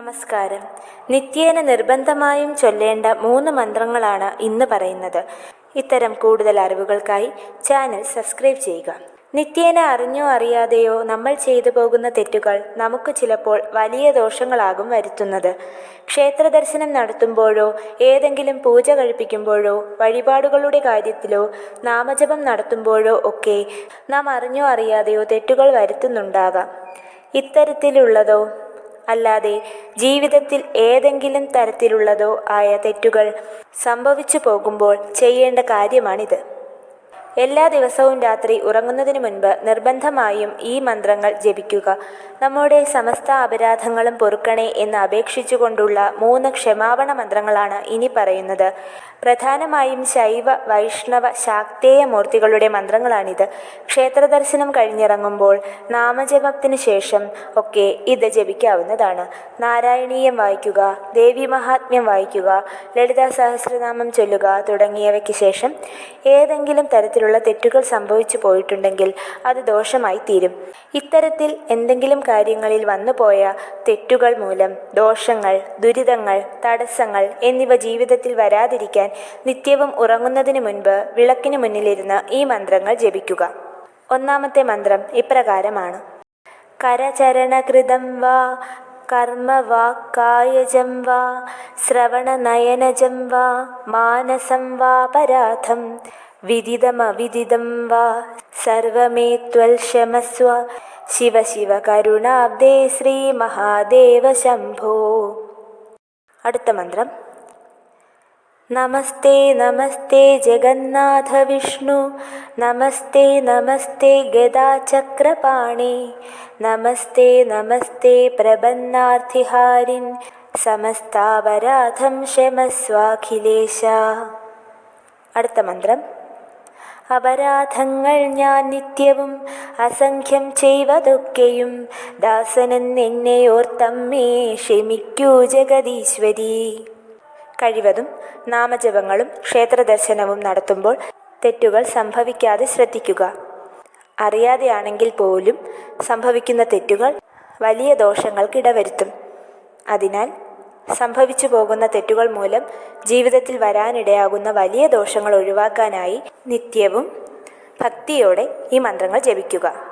നമസ്കാരം. നിത്യേന നിർബന്ധമായും ചൊല്ലേണ്ട മൂന്ന് മന്ത്രങ്ങളാണ് ഇന്ന് പറയുന്നത്. ഇത്തരം കൂടുതൽ അറിവുകൾക്കായി ചാനൽ സബ്സ്ക്രൈബ് ചെയ്യുക. നിത്യേന അറിഞ്ഞോ അറിയാതെയോ നമ്മൾ ചെയ്തു പോകുന്ന തെറ്റുകൾ നമുക്ക് ചിലപ്പോൾ വലിയ ദോഷങ്ങളാകും വരുത്തുന്നത്. ക്ഷേത്ര ദർശനം നടത്തുമ്പോഴോ ഏതെങ്കിലും പൂജ കഴിപ്പിക്കുമ്പോഴോ വഴിപാടുകളുടെ കാര്യത്തിലോ നാമജപം നടത്തുമ്പോഴോ ഒക്കെ നാം അറിഞ്ഞോ അറിയാതെയോ തെറ്റുകൾ വരുത്തുന്നുണ്ടാകാം. ഇത്തരത്തിലുള്ളതോ അല്ലാതെ ജീവിതത്തിൽ ഏതെങ്കിലും തരത്തിലുള്ളതോ ആയ തെറ്റുകൾ സംഭവിച്ചു പോകുമ്പോൾ ചെയ്യേണ്ട കാര്യമാണിത്. എല്ലാ ദിവസവും രാത്രി ഉറങ്ങുന്നതിന് മുൻപ് നിർബന്ധമായും ഈ മന്ത്രങ്ങൾ ജപിക്കുക. നമ്മുടെ സമസ്ത അപരാധങ്ങളും പൊറുക്കണേ എന്ന് അപേക്ഷിച്ചുകൊണ്ടുള്ള മൂന്ന് ക്ഷമാപണ മന്ത്രങ്ങളാണ് ഇനി പറയുന്നത്. പ്രധാനമായും ശൈവ വൈഷ്ണവ ശാക്തേയ മൂർത്തികളുടെ മന്ത്രങ്ങളാണിത്. ക്ഷേത്ര ദർശനം കഴിഞ്ഞിറങ്ങുമ്പോൾ നാമജപത്തിന് ശേഷം ഒക്കെ ഇത് ജപിക്കാവുന്നതാണ്. നാരായണീയം വായിക്കുക ദേവി മഹാത്മ്യം വായിക്കുക ലളിതാ സഹസ്രനാമം ചൊല്ലുക തുടങ്ങിയവയ്ക്ക് ശേഷം ഏതെങ്കിലും തരത്തിലുള്ള തെറ്റുകൾ സംഭവിച്ചു പോയിട്ടുണ്ടെങ്കിൽ അത് ദോഷമായി തീരും. ഇത്തരത്തിൽ എന്തെങ്കിലും കാര്യങ്ങളിൽ വന്നുപോയ തെറ്റുകൾ മൂലം ദോഷങ്ങൾ ദുരിതങ്ങൾ തടസ്സങ്ങൾ എന്നിവ ജീവിതത്തിൽ വരാതിരിക്കാൻ നിത്യവും ഉറങ്ങുന്നതിന് മുൻപ് വിളക്കിന് മുന്നിലിരുന്ന് ഈ മന്ത്രങ്ങൾ ജപിക്കുക. ഒന്നാമത്തെ മന്ത്രം ഇപ്രകാരമാണ്. കരചരണകൃതം വാ കർമ്മ വാക്കായജം വാ ശ്രവണനയനജം വാ മാനസം വാ പരാധം. വിദിതമവിദിതം വാ സർവമേ ത്വൽക്ഷമസ്വ ശിവ ശിവ കരുണാബ്ദേ ശ്രീ മഹാദേവ ശംഭോ. അടുത്ത മന്ത്രം. നമസ്തേ നമസ്തേ ജഗന്നാഥ വിഷ്ണു. നമസ്തേ നമസ്തേ ഗദാചക്രപാണി. നമസ്തേ നമസ്തേ പ്രപന്നാർത്ഥിഹാരിൻ സമസ്താപരാധം ശമസ്വാഖിലേശ. അടുത്ത മന്ത്രം. അപരാധങ്ങൾ ഞാൻ നിത്യവും അസംഖ്യം ചെയ്വതൊക്കെയും ദാസനൻ എന്നെ ഓർത്തമ്മേ ക്ഷമിക്കൂ ജഗദീശ്വരി. കഴിവതും നാമജപങ്ങളും ക്ഷേത്രദർശനവും നടത്തുമ്പോൾ തെറ്റുകൾ സംഭവിക്കാതെ ശ്രദ്ധിക്കുക. അറിയാതെയാണെങ്കിൽ പോലും സംഭവിക്കുന്ന തെറ്റുകൾ വലിയ ദോഷങ്ങൾക്കിടവരുത്തും അതിനാൽ സംഭവിച്ചു പോകുന്ന തെറ്റുകൾ മൂലം ജീവിതത്തിൽ വരാനിടയാകുന്ന വലിയ ദോഷങ്ങൾ ഒഴിവാക്കാനായി നിത്യവും ഭക്തിയോടെ ഈ മന്ത്രങ്ങൾ ജപിക്കുക.